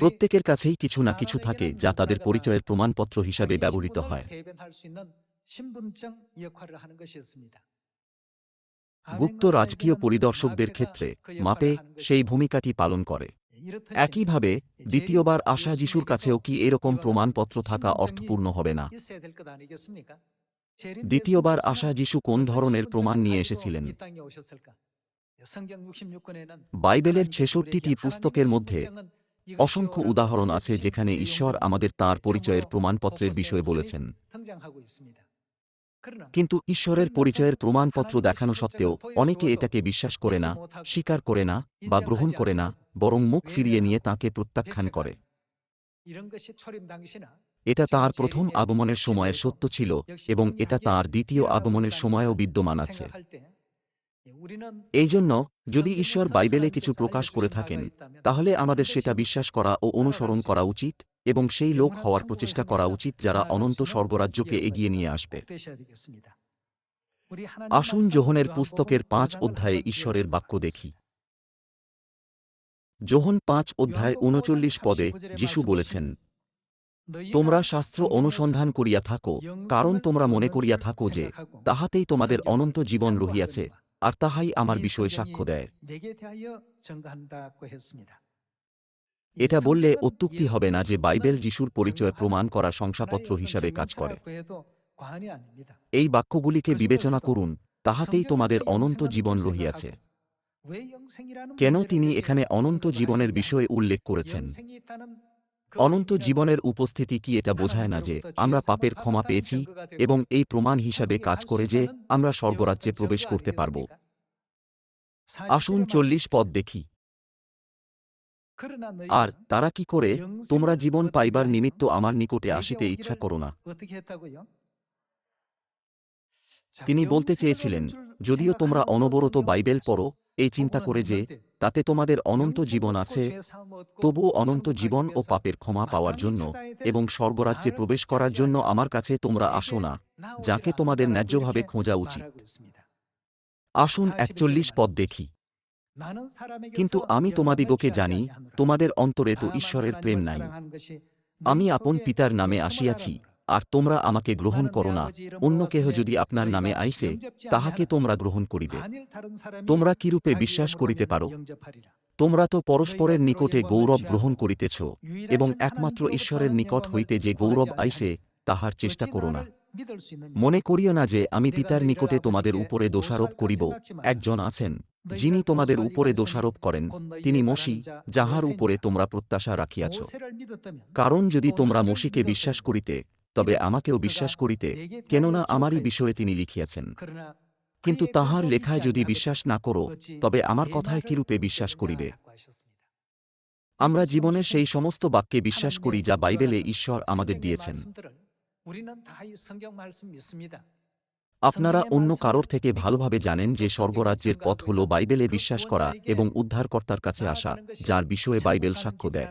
প্রত্যেকের কাছেই কিছু না কিছু থাকে যা তাদের পরিচয়ের প্রমাণপত্র হিসাবে ব্যবহৃত হয়। গুপ্ত রাজকীয় পরিদর্শকদের ক্ষেত্রে মাপে সেই ভূমিকাটি পালন করে। একইভাবে দ্বিতীয়বার আসা যিশুর কাছেও কি এরকম প্রমাণপত্র থাকা অর্থপূর্ণ হবে না? দ্বিতীয়বার আসা যিশু কোন ধরনের প্রমাণ নিয়ে এসেছিলেন? বাইবেলের ছেষট্টিটি পুস্তকের মধ্যে অসংখ্য উদাহরণ আছে যেখানে ঈশ্বর আমাদের তাঁর পরিচয়ের প্রমাণপত্রের বিষয়ে বলেছেন। কিন্তু ঈশ্বরের পরিচয়ের প্রমাণপত্র দেখানো সত্ত্বেও অনেকে এটাকে বিশ্বাস করে না, স্বীকার করে না বা গ্রহণ করে না, বরং মুখ ফিরিয়ে নিয়ে তাঁকে প্রত্যাখ্যান করে। এটা তাঁর প্রথম আগমনের সময়ে সত্য ছিল এবং এটা তাঁর দ্বিতীয় আগমনের সময়েও বিদ্যমান আছে। এই জন্য যদি ঈশ্বর বাইবেলে কিছু প্রকাশ করে থাকেন তাহলে আমাদের সেটা বিশ্বাস করা ও অনুসরণ করা উচিত এবং সেই লোক হওয়ার প্রচেষ্টা করা উচিত যারা অনন্ত স্বর্গরাজ্যকে এগিয়ে নিয়ে আসবে। আসুন যোহনের পুস্তকের পাঁচ অধ্যায়ে ঈশ্বরের বাক্য দেখি। যোহন পাঁচ অধ্যায় উনচল্লিশ পদে যিশু বলেছেন তোমরা শাস্ত্র অনুসন্ধান করিয়া থাকো কারণ তোমরা মনে করিয়া থাকো যে তাহাতেই তোমাদের অনন্ত জীবন রহিয়াছে। আর তাহাই আমার বিষয়ে সাক্ষ্য দেয়। এটা বললে অত্যুক্তি হবে না যে বাইবেল যিশুর পরিচয় প্রমাণ করা শংসাপত্র হিসাবে কাজ করে। এই বাক্যগুলিকে বিবেচনা করুন তাহাতেই তোমাদের অনন্ত জীবন রহিয়াছে। কেন তিনি এখানে অনন্ত জীবনের বিষয়ে উল্লেখ করেছেন? অনন্ত জীবনের উপস্থিতি কি এটা বোঝায় না যে আমরা পাপের ক্ষমা পেয়েছি এবং এই প্রমাণ হিসাবে কাজ করে যে আমরা স্বর্গরাজ্যে প্রবেশ করতে পারব। আসুন চল্লিশ পদ দেখি। আর তারা কি করে? তোমরা জীবন পাইবার নিমিত্ত আমার নিকটে আসিতে ইচ্ছা করো না। তিনি বলতে চেয়েছিলেন, যদিও তোমরা অনবরত বাইবেল পড়ো, এই চিন্তা করে যে তাতে তোমাদের অনন্ত জীবন আছে তবুও অনন্ত জীবন ও পাপের ক্ষমা পাওয়ার জন্য এবং স্বর্গরাজ্যে প্রবেশ করার জন্য আমার কাছে তোমরা আসো না যাকে তোমাদের ন্যায্যভাবে খোঁজা উচিত। আসুন একচল্লিশ পদ দেখি। কিন্তু আমি তোমাদিগকে জানি তোমাদের অন্তরে তো ঈশ্বরের প্রেম নাই। আমি আপন পিতার নামে আসিয়াছি আর তোমরা আমাকে গ্রহণ করো না। অন্য কেহ যদি আপনার নামে আইসে তাহাকে তোমরা গ্রহণ করিবে। তোমরা কিরূপে বিশ্বাস করিতে পারো? তোমরা তো পরস্পরের নিকটে গৌরব গ্রহণ করিতেছ এবং একমাত্র ঈশ্বরের নিকট হইতে যে গৌরব আইসে তাহার চেষ্টা করো না। মনে করিও না যে আমি পিতার নিকটে তোমাদের উপরে দোষারোপ করিব। একজন আছেন যিনি তোমাদের উপরে দোষারোপ করেন। তিনি মসি যাহার উপরে তোমরা প্রত্যাশা রাখিয়াছ। কারণ যদি তোমরা মসিকে বিশ্বাস করিতে তবে আমাকেও বিশ্বাস করিতে কেননা আমারই বিষয়ে তিনি লিখিয়াছেন। কিন্তু তাহার লেখায় যদি বিশ্বাস না করো তবে আমার কথায় কিরূপে বিশ্বাস করিবে? আমরা জীবনের সেই সমস্ত বাক্যে বিশ্বাস করি যা বাইবেলে ঈশ্বর আমাদের দিয়েছেন। আপনারা অন্য কারোর থেকে ভালোভাবে জানেন যে স্বর্গরাজ্যের পথ হল বাইবেলে বিশ্বাস করা এবং উদ্ধারকর্তার কাছে আসা যার বিষয়ে বাইবেল সাক্ষ্য দেয়।